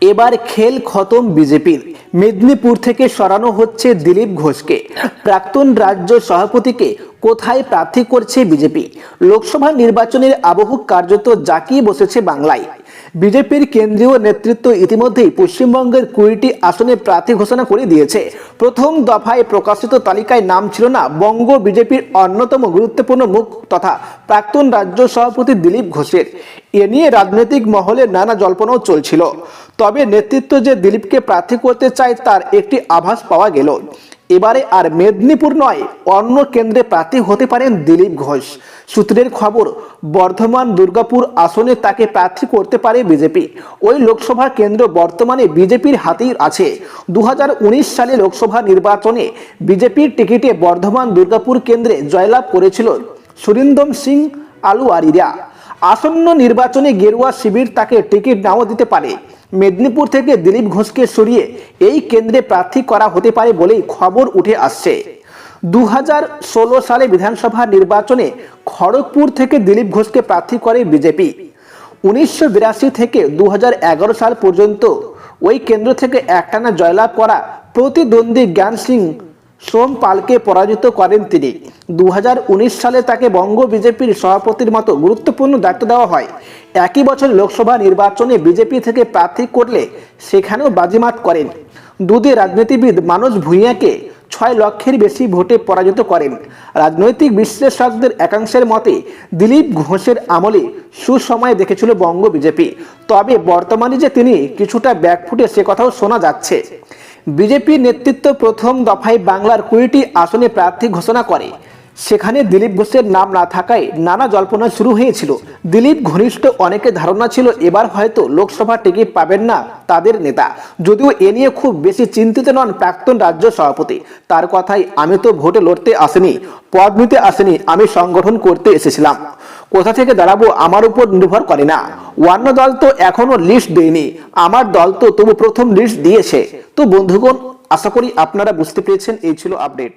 এবার খেল খতম বিজেপির। মেদিনীপুর থেকে সরানো হচ্ছে দিলীপ ঘোষকে। প্রাক্তন রাজ্য সভাপতিকে কোথায় প্রার্থী করছে বিজেপি? লোকসভা নির্বাচনের আবহ কার্যত জাকিয়ে বসেছে বাংলায়। বিজেপির কেন্দ্রীয় নেতৃত্ব ইতিমধ্যেই পশ্চিমবঙ্গের কুড়িটি আসনে প্রার্থী ঘোষণা করে দিয়েছে। প্রথম দফায় প্রকাশিত তালিকায় নাম ছিল না, বঙ্গ বিজেপির অন্যতম গুরুত্বপূর্ণ মুখ তথা প্রাক্তন রাজ্য সভাপতি দিলীপ ঘোষের। এ নিয়ে রাজনৈতিক মহলে নানা জল্পনাও চলছিল। তবে নেতৃত্ব যে দিলীপকে প্রার্থী করতে চায় তার একটি আভাস পাওয়া গেল। এবারে আর মেদিনীপুর নয়, অন্য কেন্দ্রে প্রার্থী হতে পারেন দিলীপ ঘোষ। সূত্রের খবর, বর্ধমান দুর্গাপুর আসনে তাকে প্রার্থী করতে পারে বিজেপি। ওই লোকসভা কেন্দ্র বর্তমানে বিজেপির হাতেই আছে। দু হাজার উনিশ সালে লোকসভা নির্বাচনে বিজেপির টিকিটে বর্ধমান দুর্গাপুর কেন্দ্রে জয়লাভ করেছিল সুরিন্দম সিং আলুয়ারিরা। আসন্ন নির্বাচনে গেরুয়া শিবির তাকে টিকিট নাও দিতে পারে। মেদিনীপুর থেকে দিলীপ ঘোষকে সরিয়ে এই কেন্দ্রে প্রার্থী করা হতে পারে বলেই খবর উঠে আসছে। দু হাজার ষোলো সালে বিধানসভা নির্বাচনে খড়গপুর থেকে দিলীপ ঘোষকে প্রার্থী করে বিজেপি। উনিশশো বিরাশি থেকে দু হাজার এগারো সাল পর্যন্ত ওই কেন্দ্র থেকে একটানা জয়লাভ করা প্রতিদ্বন্দ্বী জ্ঞান সিং সোম পালকে পরাজিত করেন তিনি। দুহাজার উনিশ সালে তাকে বঙ্গ বিজেপির সভাপতির মতো গুরুত্বপূর্ণ দায়িত্ব দেওয়া হয়। একই বছর লোকসভা নির্বাচনে বিজেপি থেকে প্রার্থী করলে সেখানেও বাজিমাত করেন। দুদি রাজনীতিবিদ মানস ভূঁইয়াকে ছয় লক্ষের বেশি ভোটে পরাজিত করেন। রাজনৈতিক বিশ্লেষকদের একাংশের মতে, দিলীপ ঘোষের আমলে সুসময় দেখেছিল বঙ্গ বিজেপি। তবে বর্তমানে যে তিনি কিছুটা ব্যাকফুটে সে কথাও শোনা যাচ্ছে। বিজেপি নেতৃত্ব প্রথম দফায় বাংলার কুড়িটি আসনে প্রার্থী ঘোষণা করে। সেখানে দিলীপ ঘোষের নাম না থাকায় নানা জল্পনা শুরু হয়েছিল। দিলীপ ঘনিষ্ঠ অনেকের ধারণা ছিল এবার হয়তো লোকসভা টিকিট পাবেন না তাদের নেতা। যদিও এ নিয়ে খুব বেশি চিন্তিত নন প্রাক্তন রাজ্য সভাপতি। তার কথাই আমি তো ভোটে লড়তে আসেনি। পদ নিতে আসেনি। আমি সংগঠন করতে এসেছিলাম। কোথা থেকে দাঁড়াবো আমার উপর নির্ভর করে না। অন্য দল তো এখনও লিস্ট দেয়নি, আমার দল তো তবু প্রথম লিস্ট দিয়েছে। তো বন্ধুগণ, আশা করি আপনারা বুঝতে পেরেছেন, এই ছিল আপডেট